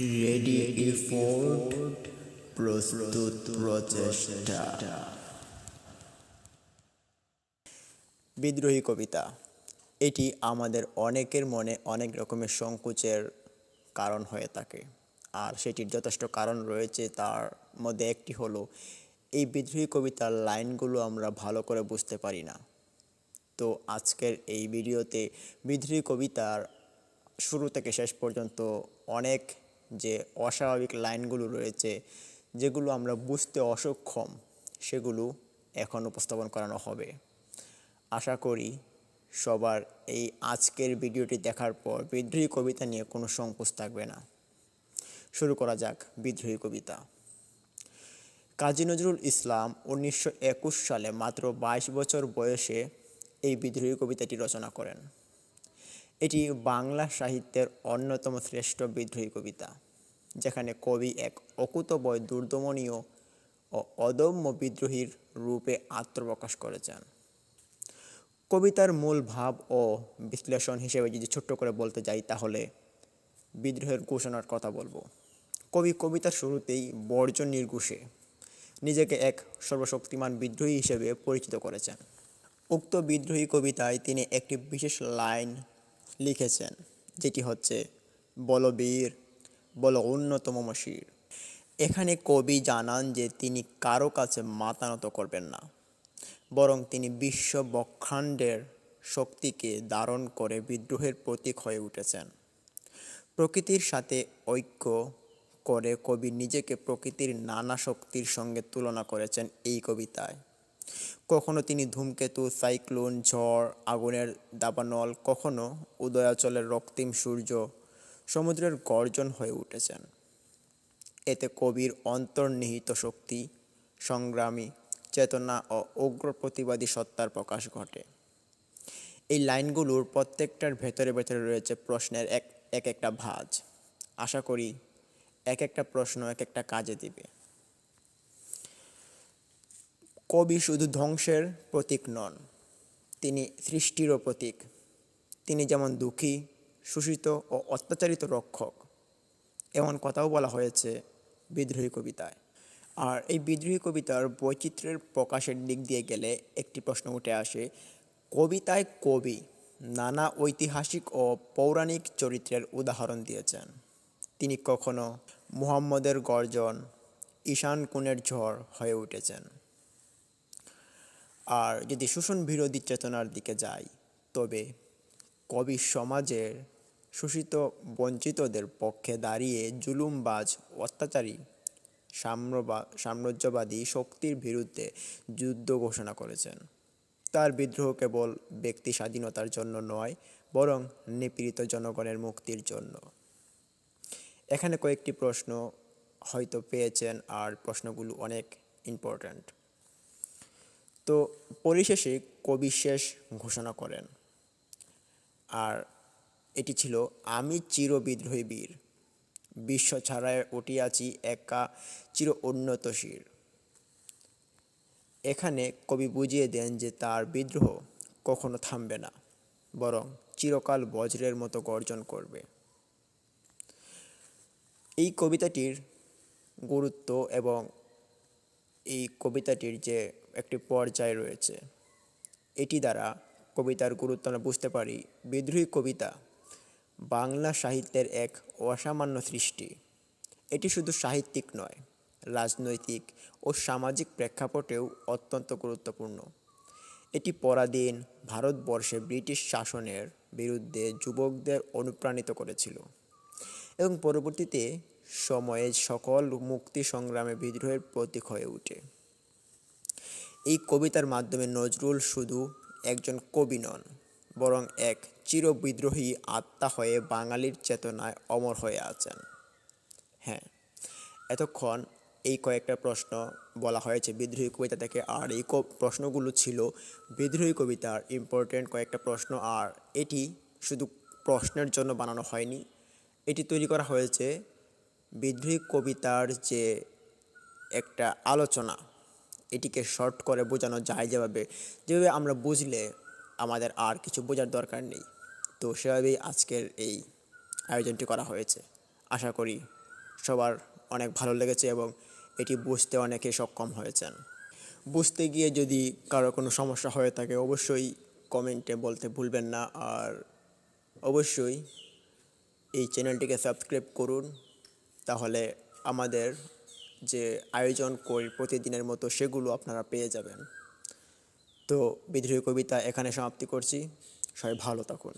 Ready effort প্রস্তুত প্রচেষ্টা। বিদ্রোহী কবিতা, এটি আমাদের অনেকের মনে অনেক রকমের সংকোচের কারণ হয়ে থাকে, আর সেটির যথেষ্ট কারণ রয়েছে, তার মধ্যে একটি হলো, এই বিদ্রোহী কবিতার লাইনগুলো আমরা ভালো করে বুঝতে পারি না। তো আজকের এই ভিডিওতে বিদ্রোহী কবিতার শুরু থেকে শেষ পর্যন্ত অনেক যে অস্বাভাবিক লাইনগুলো রয়েছে, যেগুলো আমরা বুঝতে অসক্ষম, সেগুলো এখন উপস্থাপন করানো হবে। আশা করি সবার এই আজকের ভিডিওটি দেখার পর বিদ্রোহী কবিতা নিয়ে কোনো সংকোচ থাকবে না। শুরু করা যাক বিদ্রোহী কবিতা। কাজী নজরুল ইসলাম উনিশশো একুশ সালে মাত্র বাইশ বছর বয়সে এই বিদ্রোহী কবিতাটি রচনা করেন। এটি বাংলা সাহিত্যের অন্যতম শ্রেষ্ঠ বিদ্রোহী কবিতা। যেখানে কবি এক অকুতবয় দুর্দমনীয় ও অদম্য বিদ্রোহীর রূপে আত্মপ্রকাশ করেছেন। কবিতার মূল ভাব ও বিশ্লেষণ হিসেবে যদি ছোট্ট করে বলতে যাই, তাহলে বিদ্রোহের ঘোষণার কথা বলব। কবি কবিতার শুরুতেই বর্জন নির্ঘুষে নিজেকে এক সর্বশক্তিমান বিদ্রোহী হিসেবে পরিচিত করেছেন। উক্ত বিদ্রোহী কবিতায় তিনি একটি বিশেষ লাইন লিখেছেন, যেটি হচ্ছে, বলবীর বল, অন্যতম মশির এখানে কবি জানান যে তিনি কারও কাছে মাথা নত করবেন না, বরং তিনি বিশ্ব ব্রহ্মাণ্ডের শক্তিকে ধারণ করে বিদ্রোহের প্রতীক হয়ে উঠেছেন। প্রকৃতির সাথে ঐক্য করে কবি নিজেকে প্রকৃতির নানা শক্তির সঙ্গে তুলনা করেছেন এই কবিতায়। কখনো তিনি ধূমকেতু, সাইক্লোন, ঝড়, আগুনের দাবানল, কখনো উদয়াচলের রক্তিম সূর্য সমুদ্রের গর্জন হয়ে উঠেছেন। এতে কবির অন্তর্নিহিত শক্তি, সংগ্রামী চেতনা ও উগ্র প্রতিবাদী সত্তার প্রকাশ ঘটে। এই লাইনগুলোর প্রত্যেকটার ভেতরে ভেতরে রয়েছে প্রশ্নের এক এক একটা ভাঁজ। আশা করি এক একটা প্রশ্ন এক একটা কাজে দিবে। কবি শুধু ধ্বংসের প্রতীক নন, তিনি সৃষ্টিরও প্রতীক। তিনি যেমন দুঃখী শোষিত ও অত্যাচারিত রক্ষক। এমন কথাও বলা হয়েছে বিদ্রোহী কবিতায়। আর এই বিদ্রোহী কবিতার বৈচিত্র্যের প্রকাশের দিক দিয়ে গেলে একটি প্রশ্ন উঠে আসে, কবিতায় কবি নানা ঐতিহাসিক ও পৌরাণিক চরিত্রের উদাহরণ দিয়েছেন। তিনি কখনো মুহাম্মদের গর্জন, ঈশান কুনের ঝড় হয়ে উঠেছেন। আর যদি শোষণ বিরোধী চেতনার দিকে যাই, তবে কবি সমাজের শোষিত বঞ্চিতদের পক্ষে দাঁড়িয়ে জুলুমবাজ, অত্যাচারী, সাম্রবা, সাম্রাজ্যবাদী শক্তির বিরুদ্ধে যুদ্ধ ঘোষণা করেছেন। তার বিদ্রোহ কেবল ব্যক্তি স্বাধীনতার জন্য নয়, বরং নিপীড়িত জনগণের মুক্তির জন্য। এখানে কয়েকটি প্রশ্ন হয়তো পেয়েছেন আর প্রশ্নগুলো অনেক ইম্পর্ট্যান্ট তো, পরিশেষে কবি শেষ ঘোষণা করেন। আর এটি ছিল আমি চির বিদ্রোহী বীর। বিশ্ব ছাড়ায় উঠিয়াছি একা চির উন্নত শির। এখানে কবি বুঝিয়ে দেন যে তার বিদ্রোহ কখনো থামবে না, বরং চিরকাল বজ্রের মতো গর্জন করবে। এই কবিতাটির গুরুত্ব এবং এই কবিতাটির যে একটি পর্যায় রয়েছে, এটি দ্বারা কবিতার গুরুত্ব আমরা বুঝতে পারি বিদ্রোহী কবিতা বাংলা সাহিত্যের এক অসামান্য সৃষ্টি। এটি শুধু সাহিত্যিক নয়, রাজনৈতিক ও সামাজিক প্রেক্ষাপটেও অত্যন্ত গুরুত্বপূর্ণ। এটি পরাধীন ভারতবর্ষে ব্রিটিশ শাসনের বিরুদ্ধে যুবকদের অনুপ্রাণিত করেছিল এবং পরবর্তীতে সময়ে সকল মুক্তি সংগ্রামে বিদ্রোহের প্রতীক হয়ে ওঠে এই কবিতার মাধ্যমে নজরুল শুধু একজন কবি নন বরং এক চিরবিদ্রোহী আত্মা হয়ে বাঙালির চেতনায় অমর হয়ে আছেন। হ্যাঁ এতক্ষণ এই কয়েকটা প্রশ্ন বলা হয়েছে বিদ্রোহী কবিতা থেকে। আর এই প্রশ্নগুলো ছিল বিদ্রোহী কবিতার ইম্পর্টেন্ট কয়েকটা প্রশ্ন। আর এটি শুধু প্রশ্নের জন্য বানানো হয়নি, এটি তৈরি করা হয়েছে বিদ্রোহী কবিতার যে একটা আলোচনা। এটিকে শর্ট করে বোঝানো যায় যেভাবে। যেভাবে আমরা বুঝলে আমাদের আর কিছু বোঝার দরকার নেই। তো সেভাবেই আজকের এই আয়োজনটি করা হয়েছে। আশা করি সবার অনেক ভালো লেগেছে এবং এটি বুঝতে অনেকে সক্ষম হয়েছেন। বুঝতে গিয়ে যদি কারও কোনো সমস্যা হয়ে থাকে, অবশ্যই কমেন্টে বলতে ভুলবেন না। আর অবশ্যই এই চ্যানেলটিকে সাবস্ক্রাইব করুন। তাহলে আমাদের যে আয়োজন করি প্রতিদিনের মতো সেগুলো আপনারা পেয়ে যাবেন। তো বিদ্রোহী কবিতা এখানে সমাপ্তি করছি। সবাই ভালো থাকুন।